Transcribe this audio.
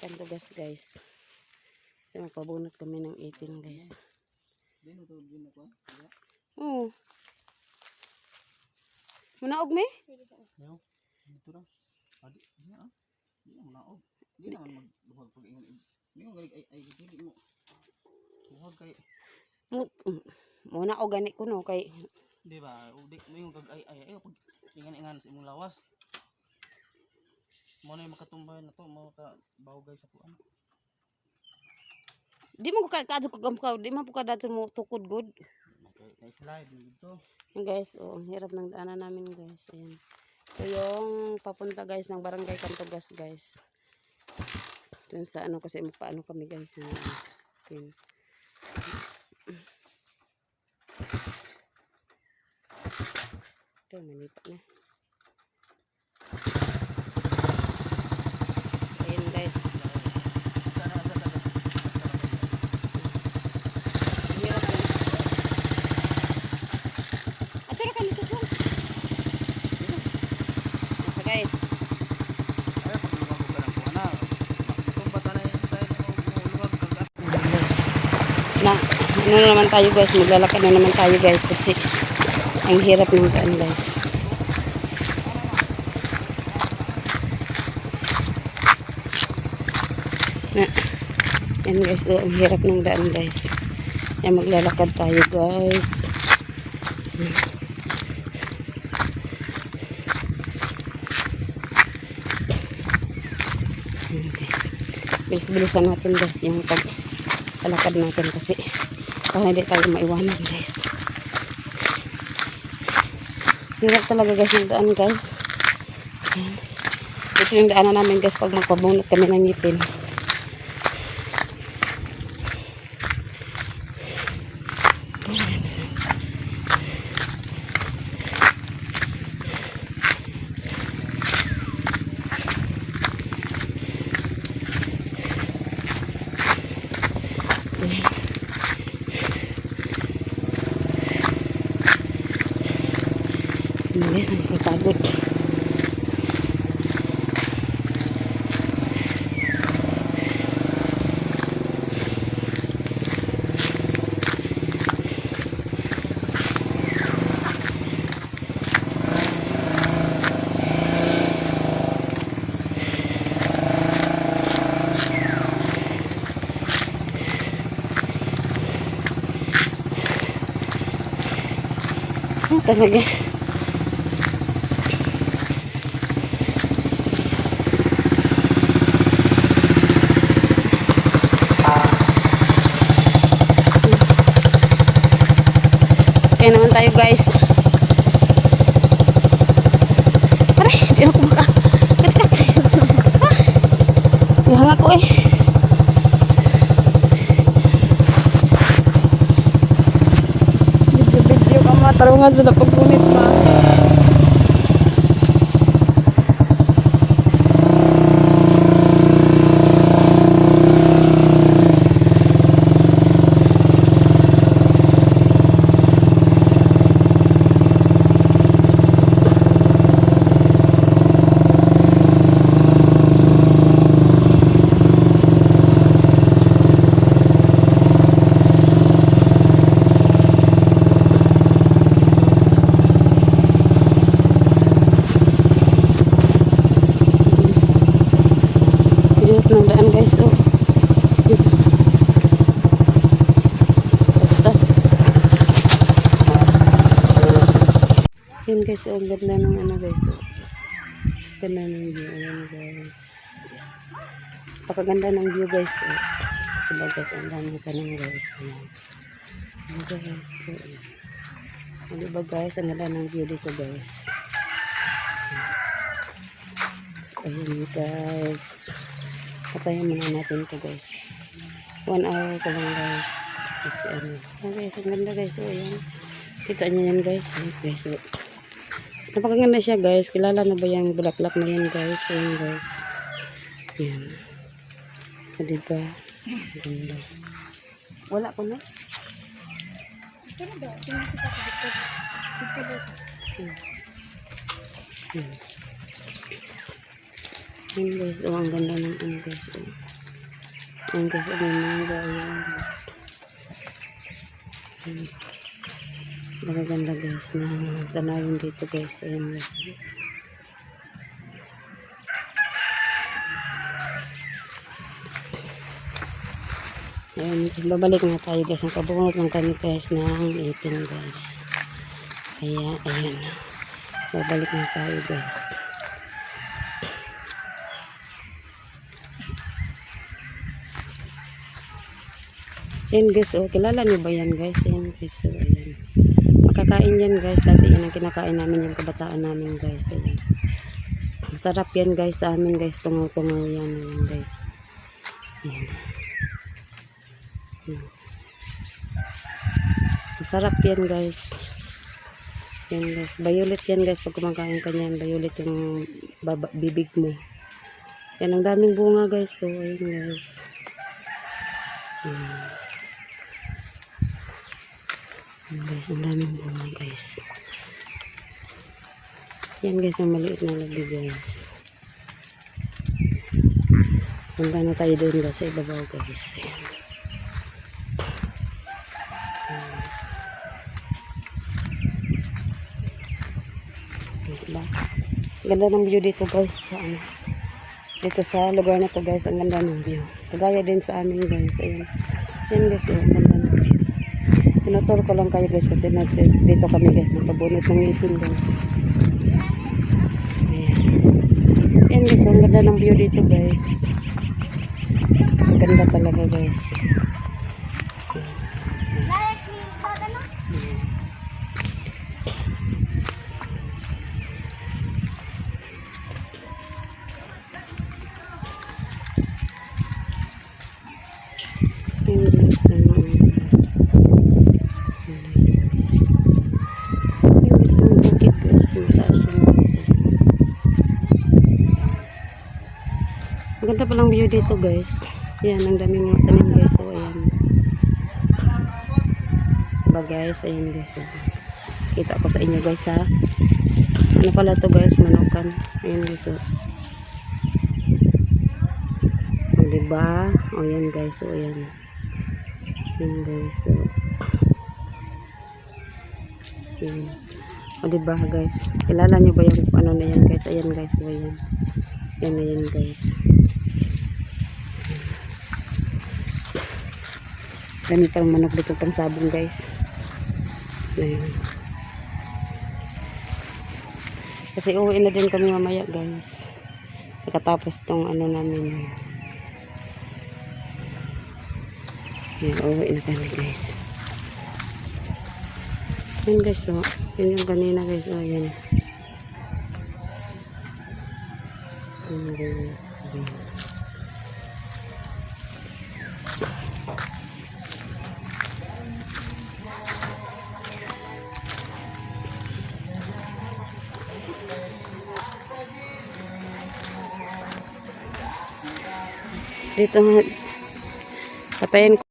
Cantugas guys. Kasi magpabunot kami ng 18 guys. Oo. Munaog me? Dito ra. Adi, di ah. Di na manaog. Di naman magbuhag pag ingon. Di mo galig ay ay dili mo. Buhag kay Mu muna o gani ko no kay di ba? O di mo yung kag ay ay ay pag ingan ingan sa imong lawas. Mo na yung makatumbay na to mo ka bawgay sa kuan. di mo ko ka kadto ko gamkaw, di man po ka dato mo tukod good. Slide mo dito. Guys, oh, ang hirap ng daanan namin guys. Ayan. Ito yung papunta guys ng barangay Cantugas guys. Dun sa ano kasi magpaano kami guys. Pin. Ito, manipa na. Ayan guys. Sana sana sana. Ang hirap yun. Ato na kami tutong. Ito guys. Ay pag luwag ko ka ng kuan na. Tumba tanay tayo mo luwag kag guys. Na, ano na naman tayo guys, maglalakad na naman tayo guys kasi ang hirap ng daan guys. Na, yan guys, oh, ang hirap ng daan guys. Yan, maglalakad tayo guys. Yan guys. Bilis-bilisan natin guys yung pag palakad natin kasi para hindi tayo maiwanan guys. Hirap talaga guys yung daan guys. Ayan. Ito yung daanan namin guys pag magpabunot kami ng ngipin. Guys, nakakapagod. Ah, talaga. Kaya naman tayo guys. Aray, di na ko maka. Kat-kat. Ah, Gahanga ko eh. Video-video ka matarungan sa napagpunit pa. Hirap ng daan guys. Oh. Tas. Yun guys. Oh, ang ganda ng ano guys. Oh. Ganda ng view. Ayan guys. Pakaganda ng view guys. Oh. Diba guys. Ang dami tanong guys. Ayan. Ayan guys. Oh. Diba guys. Ang ganda ng view dito guys. Ayun guys. Patayin muna natin to guys. One hour ko lang guys. Kasi ano. Ayan guys, ang ganda guys. O ayan. Kita niyo yan guys. Ayan guys. O. Napakaganda siya guys. Kilala na ba yung bulaklak na yan guys? Ayan guys. Ayan. O diba? Ang ganda. Wala ko na. Ayan. Ayan guys, oh, ang ganda ng ano guys. Oh. Ayan guys, oh, may mangga. Ayan. Ayan. Magaganda guys na tanawin dito guys. Ayan guys. Ayan, babalik nga tayo guys. Ang kabungot ng kami guys ng ipin guys. Kaya, ayan. Babalik na tayo guys. Yan guys, oh, kilala niyo ba yan guys? Yan guys, oh, ayan. Makakain yan guys. Dati yan ang kinakain namin yung kabataan namin guys. Ayan. Masarap yan guys sa amin guys. Tungaw-tungaw yan, ayan guys. Ayan. Ayan. Masarap yan guys. Yan guys. Violet yan guys. Pag kumakain ka niyan, violet yung baba, bibig mo. Yan ang daming bunga guys. So, ayan guys. Ayan. Ayan guys, ang daming bunga guys. Yan guys, yung maliit na labi guys. Punta na tayo doon guys sa ibabaw guys. Ayan. Diba? Ganda ng view dito guys sa ano. Dito sa lugar na to guys, ang ganda ng view. Kagaya din sa amin guys. Ayan. Yan guys, oh, ang ganda ng view. Tinuturo ko lang kayo guys kasi dito kami guys, nakabunot ng ngipin guys. Ayan. Yan guys, ang ganda ng view dito guys. Ang ganda talaga guys. Palang view dito guys. Yan, ang daming mga tanim guys. So, ayan. Diba guys, ayan guys. oh. Kita ko sa inyo guys ha. Ano pala to guys, manukan. Ayan guys. Oh. O, diba? O, yan guys. O, ayan. Yan guys. So, yan. O, diba guys? Kilala nyo ba yung ano na yan guys? Ayan guys. O, ayan. Yan na yan guys. Dami pang manok dito pang sabong guys. Ayan. Kasi uwi na din kami mamaya guys. Pagkatapos tong ano namin. Ayan, uwi na kami guys. Yan guys, so, yun yung kanina guys, oh, yan. Yan guys, ayan. Dito nga, patayin ko.